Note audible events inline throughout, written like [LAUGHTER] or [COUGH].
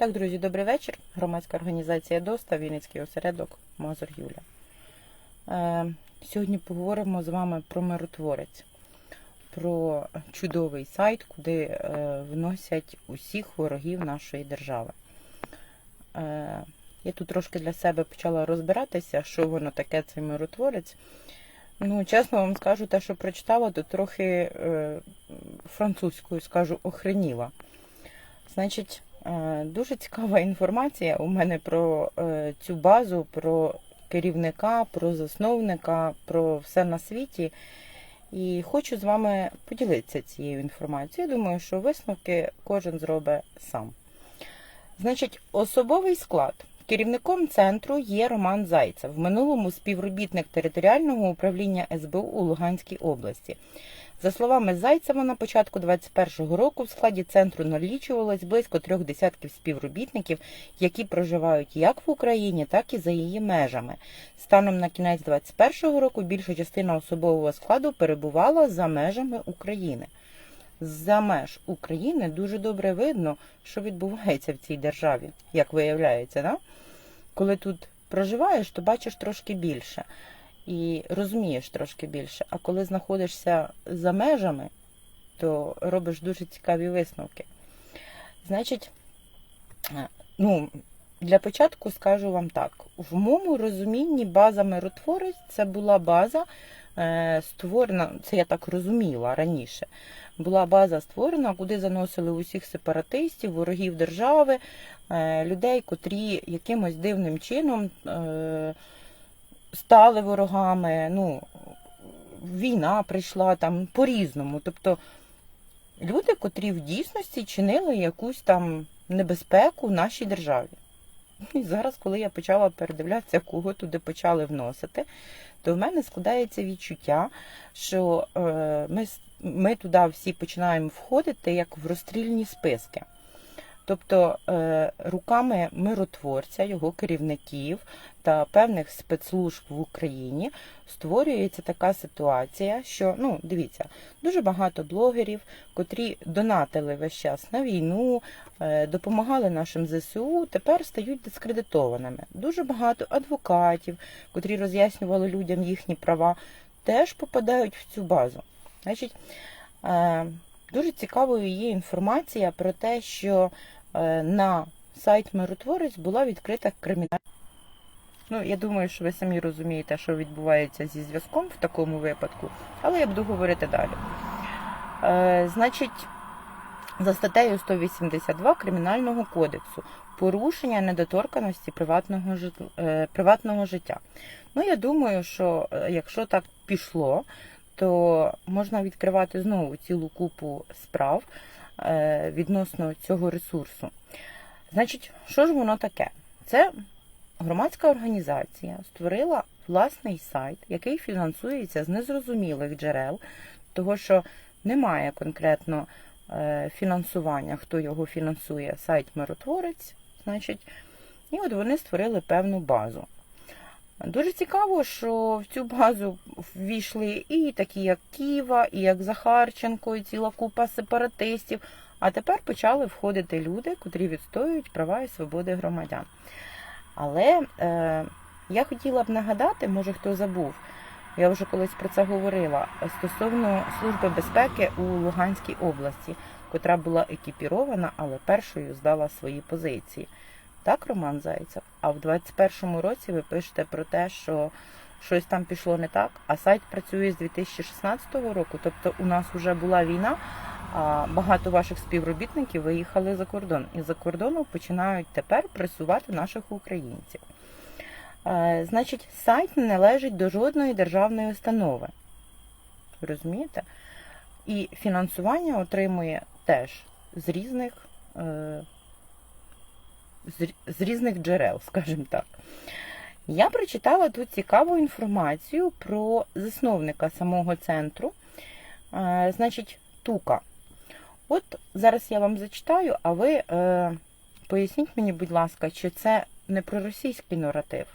Так, друзі, добрий вечір. Громадська організація ДОСТА, Вінницький осередок Мазур Юля. Е, сьогодні поговоримо з вами про миротворець, про чудовий сайт, куди е, вносять усіх ворогів нашої держави. Е, я тут трошки для себе почала розбиратися, що воно таке цей миротворець. Ну, чесно вам скажу, те, що прочитала, то трохи е, французькою скажу охреніла. Значить, дуже цікава інформація у мене про е, цю базу, про керівника, про засновника, про все на світі. І хочу з вами поділитися цією інформацією. Думаю, що висновки кожен зробить сам. Значить, особовий склад. Керівником центру є Роман Зайцев, в минулому співробітник територіального управління СБУ у Луганській області. За словами Зайцева, на початку 2021 року в складі центру налічувалось близько трьох десятків співробітників, які проживають як в Україні, так і за її межами. Станом на кінець 2021 року більша частина особового складу перебувала за межами України. За меж України дуже добре видно, що відбувається в цій державі, як виявляється, да? коли тут проживаєш, то бачиш трошки більше і розумієш трошки більше. А коли знаходишся за межами, то робиш дуже цікаві висновки. Значить, е, ну, для початку скажу вам так: в моєму розумінні база миротворець це була база е, створена, це я так розуміла раніше. Була база створена, куди заносили усіх сепаратистів, ворогів держави, е, людей, котрі якимось дивним чином стали ворогами. Ну, війна прийшла там по-різному. Тобто люди, котрі в дійсності чинили якусь там небезпеку нашій державі. І зараз, коли я почала передивлятися, кого туди почали вносити, то в мене складається відчуття, що е, ми, ми туди всі починаємо входити як в розстрільні списки. Тобто е, руками миротворця, його керівників та певних спецслужб в Україні створюється така ситуація, що ну дивіться, дуже багато блогерів, котрі донатили весь час на війну, е, допомагали нашим ЗСУ, тепер стають дискредитованими. Дуже багато адвокатів, котрі роз'яснювали людям їхні права, теж попадають в цю базу. Значить, е, дуже цікавою є інформація про те, що на сайт Миротворець була відкрита кримінальна. Ну, я думаю, що ви самі розумієте, що відбувається зі зв'язком в такому випадку, але я буду говорити далі. Е, значить, за статтею 182 Кримінального кодексу порушення недоторканості приватного, е, приватного життя. Ну, я думаю, що е, якщо так пішло, то можна відкривати знову цілу купу справ е, відносно цього ресурсу. Значить, що ж воно таке? Це громадська організація створила власний сайт, який фінансується з незрозумілих джерел, того що немає конкретно е, фінансування, хто його фінансує, сайт Миротворець, значить, і от вони створили певну базу. Дуже цікаво, що в цю базу ввійшли і такі, як Ківа, і як Захарченко, і ціла купа сепаратистів. А тепер почали входити люди, котрі відстоюють права і свободи громадян. Але е, я хотіла б нагадати, може хто забув, я вже колись про це говорила, стосовно Служби безпеки у Луганській області, котра була екіпірована, але першою здала свої позиції. Так, Роман Зайцев? А в 21-му році ви пишете про те, що щось там пішло не так, а сайт працює з 2016 року, тобто у нас вже була війна, а багато ваших співробітників виїхали за кордон. І за кордону починають тепер пресувати наших українців. Е, Значить, сайт не належить до жодної державної установи. Розумієте? І фінансування отримує теж з різних, е, з, різних джерел, [LAUGHS] скажімо так. Я прочитала тут цікаву інформацію про засновника самого центру, е, значить, Тука. От зараз я вам зачитаю, а ви е, поясніть мені, будь ласка, чи це не проросійський наратив.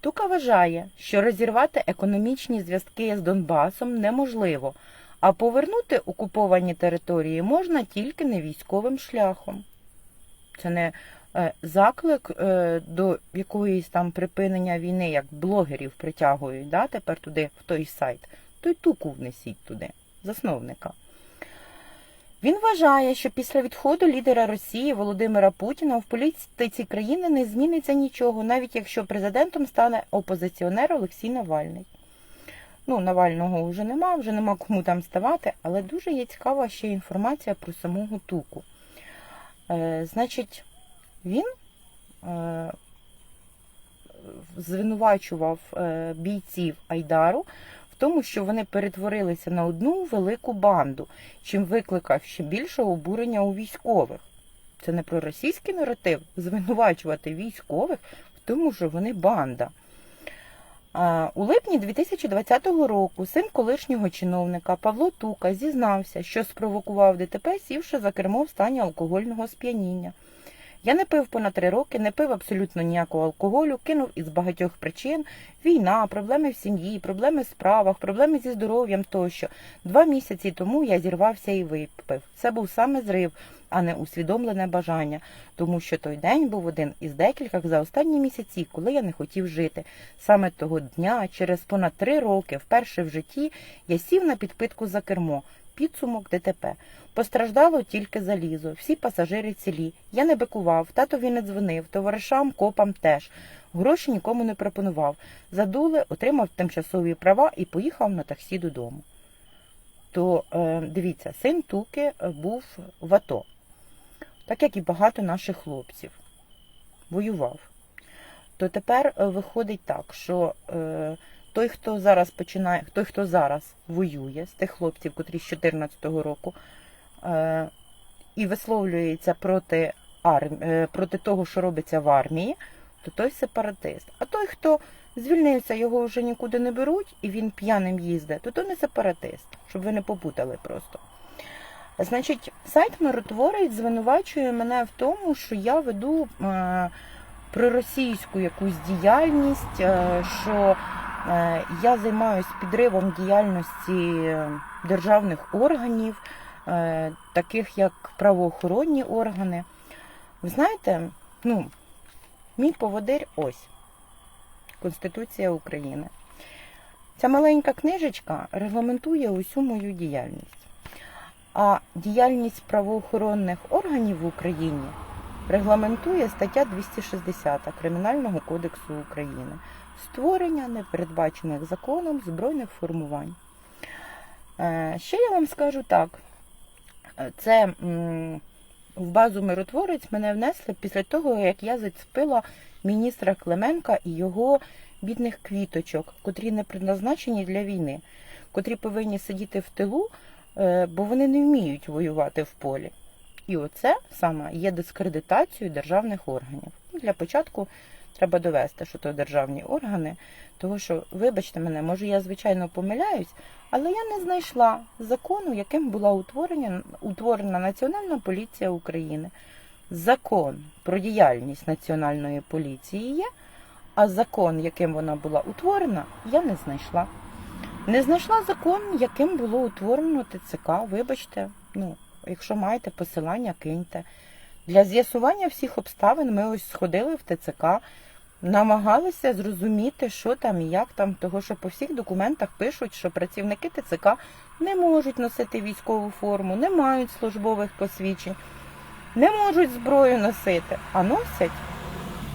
Тука вважає, що розірвати економічні зв'язки з Донбасом неможливо, а повернути окуповані території можна тільки не військовим шляхом. Це не заклик е, до якоїсь там припинення війни, як блогерів притягують, да, тепер туди, в той сайт, то й туку внесіть туди, засновника. Він вважає, що після відходу лідера Росії Володимира Путіна в політиці країни не зміниться нічого, навіть якщо президентом стане опозиціонер Олексій Навальний. Ну, Навального вже нема, вже нема кому там ставати, але дуже є цікава ще інформація про самого Туку. Е, значить, він е, звинувачував е, бійців Айдару в тому, що вони перетворилися на одну велику банду, чим викликав ще більше обурення у військових. Це не про російський наратив звинувачувати військових в тому, що вони банда. У липні 2020 року син колишнього чиновника Павло Тука зізнався, що спровокував ДТП, сівши за кермо в стані алкогольного сп'яніння. Я не пив понад три роки, не пив абсолютно ніякого алкоголю, кинув із багатьох причин війна, проблеми в сім'ї, проблеми в справах, проблеми зі здоров'ям тощо. Два місяці тому я зірвався і випив. Це був саме зрив, а не усвідомлене бажання, тому що той день був один із декількох за останні місяці, коли я не хотів жити. Саме того дня, через понад три роки, вперше в житті, я сів на підпитку за кермо. Підсумок ДТП. Постраждало тільки залізо, всі пасажири цілі. Я не бикував, татові не дзвонив, товаришам, копам теж. Гроші нікому не пропонував. Задули, отримав тимчасові права і поїхав на таксі додому. То е, дивіться, син Туки е, був в АТО, так як і багато наших хлопців. Воював. То тепер е, виходить так, що е, той, хто зараз починає, той, хто зараз воює з тих хлопців, котрі з 2014 року, е, і висловлюється проти армії, е, проти того, що робиться в армії, то той сепаратист. А той, хто звільнився, його вже нікуди не беруть, і він п'яним їздить, то то не сепаратист, щоб ви не попутали просто. Значить, сайт Миротворець звинувачує мене в тому, що я веду е, проросійську якусь діяльність, е, що я займаюся підривом діяльності е, державних органів, е, таких як правоохоронні органи. Ви знаєте, ну, мій поводир ось Конституція України. Ця маленька книжечка регламентує усю мою діяльність. А діяльність правоохоронних органів в Україні регламентує стаття 260 Кримінального кодексу України створення непередбачених законом збройних формувань. Е, Ще я вам скажу так: Е, це в базу миротворець мене внесли після того, як я зацепила міністра Клименка і його бідних квіточок, котрі не предназначені для війни, котрі повинні сидіти в тилу, е, бо вони не вміють воювати в полі. І оце саме є дискредитацією державних органів. Для початку треба довести, що то державні органи, тому що, вибачте мене, може я звичайно помиляюсь, але я не знайшла закону, яким була утворена, утворена Національна поліція України. Закон про діяльність Національної поліції є, а закон, яким вона була утворена, я не знайшла. Не знайшла закон, яким було утворено ТЦК. Вибачте, ну, якщо маєте посилання, киньте. Для з'ясування всіх обставин ми ось сходили в ТЦК, намагалися зрозуміти, що там і як там, того що по всіх документах пишуть, що працівники ТЦК не можуть носити військову форму, не мають службових посвідчень, не можуть зброю носити, а носять.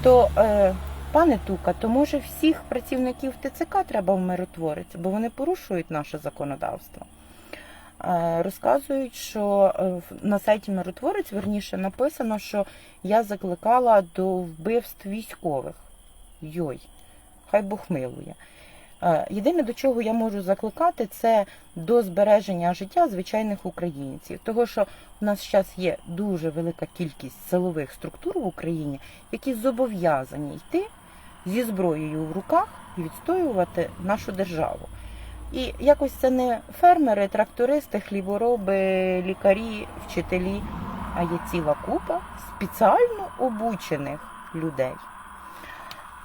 То, е, пане Тука, то може всіх працівників ТЦК треба вмиротворити, бо вони порушують наше законодавство. Е, Розказують, що е, на сайті Миротворець верніше написано, що я закликала до вбивств військових. Йой, хай Бог милує. Е, Єдине, до чого я можу закликати, це до збереження життя звичайних українців. Того, що в нас зараз є дуже велика кількість силових структур в Україні, які зобов'язані йти зі зброєю в руках і відстоювати нашу державу. І якось це не фермери, трактористи, хлібороби, лікарі, вчителі, а є ціла купа спеціально обучених людей.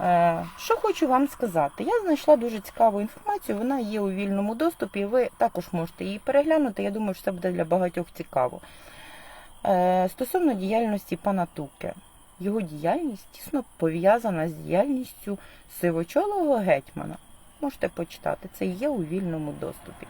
Е, Що хочу вам сказати? Я знайшла дуже цікаву інформацію, вона є у вільному доступі, ви також можете її переглянути. Я думаю, що це буде для багатьох цікаво. Е, Стосовно діяльності пана Туки, його діяльність тісно пов'язана з діяльністю сивочолого гетьмана. Можете почитати, це є у вільному доступі.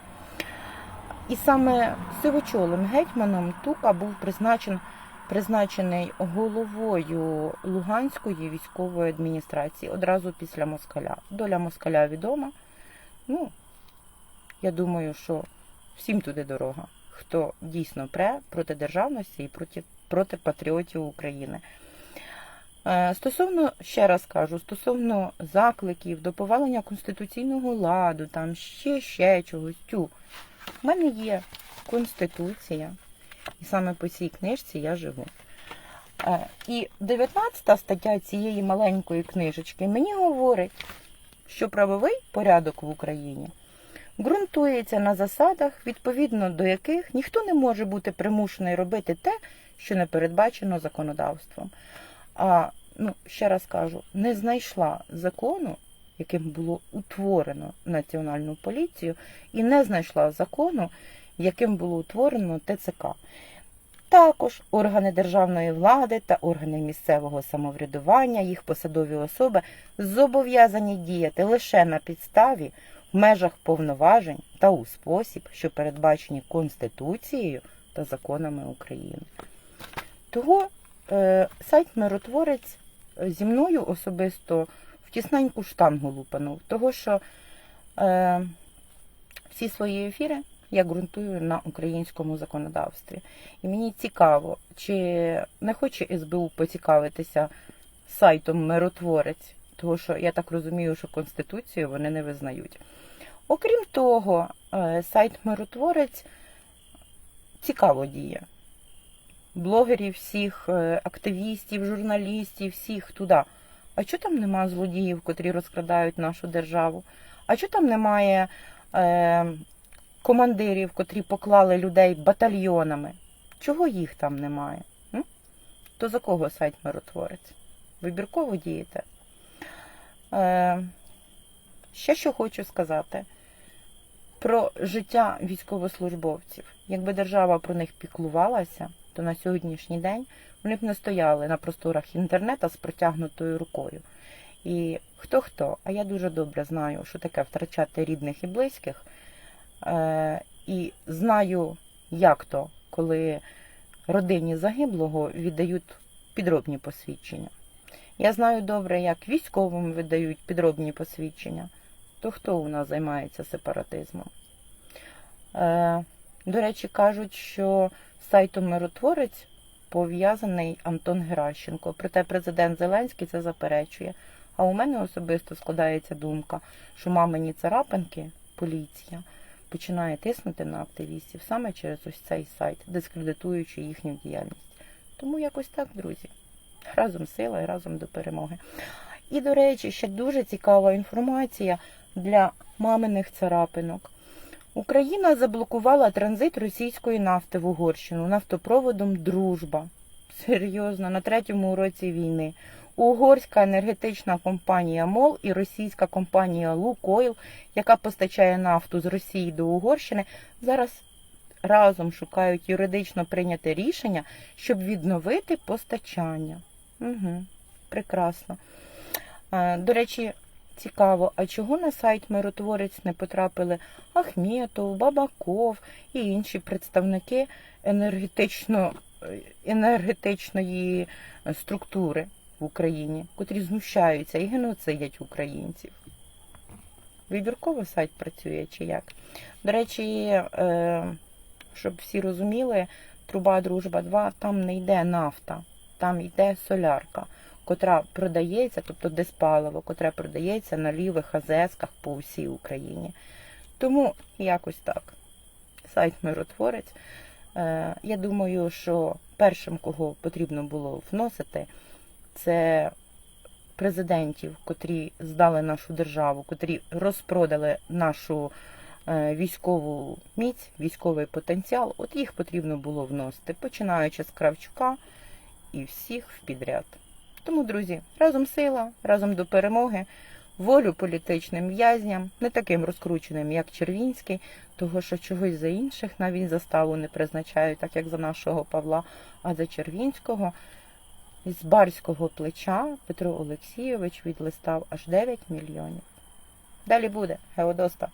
І саме сивочолим гетьманом Тука був призначен, призначений головою Луганської військової адміністрації одразу після Москаля. Доля Москаля відома. Ну, я думаю, що всім туди дорога, хто дійсно пре проти державності і проти, проти патріотів України. Е, Стосовно, ще раз кажу, стосовно закликів до повалення конституційного ладу, там ще ще чогось. Тю. У мене є Конституція, і саме по цій книжці я живу. Е, І 19 стаття цієї маленької книжечки мені говорить, що правовий порядок в Україні ґрунтується на засадах, відповідно до яких ніхто не може бути примушений робити те, що не передбачено законодавством. А ну, ще раз кажу, не знайшла закону, яким було утворено Національну поліцію, і не знайшла закону, яким було утворено ТЦК. Також органи державної влади та органи місцевого самоврядування, їх посадові особи зобов'язані діяти лише на підставі в межах повноважень та у спосіб, що передбачені Конституцією та законами України. Того е, сайт Миротворець зі мною особисто в тісненьку штангу лупанув, того що е, всі свої ефіри я ґрунтую на українському законодавстві. І мені цікаво, чи не хоче СБУ поцікавитися сайтом Миротворець, тому що я так розумію, що Конституцію вони не визнають. Окрім того, е, сайт Миротворець цікаво діє. Блогерів, всіх, е, активістів, журналістів, всіх туди. А чого там нема злодіїв, котрі розкрадають нашу державу? А чого там немає е, командирів, котрі поклали людей батальйонами? Чого їх там немає? М? То за кого сайт миротворець? Вибірково дієте? Е, ще що хочу сказати про життя військовослужбовців. Якби держава про них піклувалася, то на сьогоднішній день вони б не стояли на просторах інтернету з протягнутою рукою. І хто хто, а я дуже добре знаю, що таке втрачати рідних і близьких. Е, і знаю, як то, коли родині загиблого віддають підробні посвідчення. Я знаю добре, як військовим видають підробні посвідчення. То хто у нас займається сепаратизмом? Е, до речі, кажуть, що сайтом Миротворець пов'язаний Антон Геращенко. Проте президент Зеленський це заперечує. А у мене особисто складається думка, що мамині царапинки, поліція, починає тиснути на активістів саме через ось цей сайт, дискредитуючи їхню діяльність. Тому якось так, друзі. Разом сила і разом до перемоги. І, до речі, ще дуже цікава інформація для маминих царапинок. Україна заблокувала транзит російської нафти в Угорщину нафтопроводом Дружба. Серйозно, на третьому році війни. Угорська енергетична компанія МОЛ і російська компанія Лукойл, яка постачає нафту з Росії до Угорщини, зараз разом шукають юридично прийняте рішення, щоб відновити постачання. Угу, Прекрасно. Е, До речі, цікаво, а чого на сайт Миротворець не потрапили Ахметов, Бабаков і інші представники енергетично, е, енергетичної структури в Україні, котрі знущаються і геноцидять українців? Вибірково сайт працює чи як? До речі, е, щоб всі розуміли, труба Дружба 2 там не йде нафта, там йде солярка, котра продається, тобто диспаливо, котре продається на лівих АЗСках по всій Україні. Тому якось так. Сайт Миротворець. Е, Я думаю, що першим, кого потрібно було вносити, це президентів, котрі здали нашу державу, котрі розпродали нашу е, військову міць, військовий потенціал. От їх потрібно було вносити, починаючи з Кравчука і всіх в підряд. Тому, друзі, разом сила, разом до перемоги. Волю політичним в'язням, не таким розкрученим, як Червінський, того що чогось за інших навіть заставу не призначають, так як за нашого Павла, а за Червінського з барського плеча Петро Олексійович відлистав аж 9 мільйонів. Далі буде, Геодоста.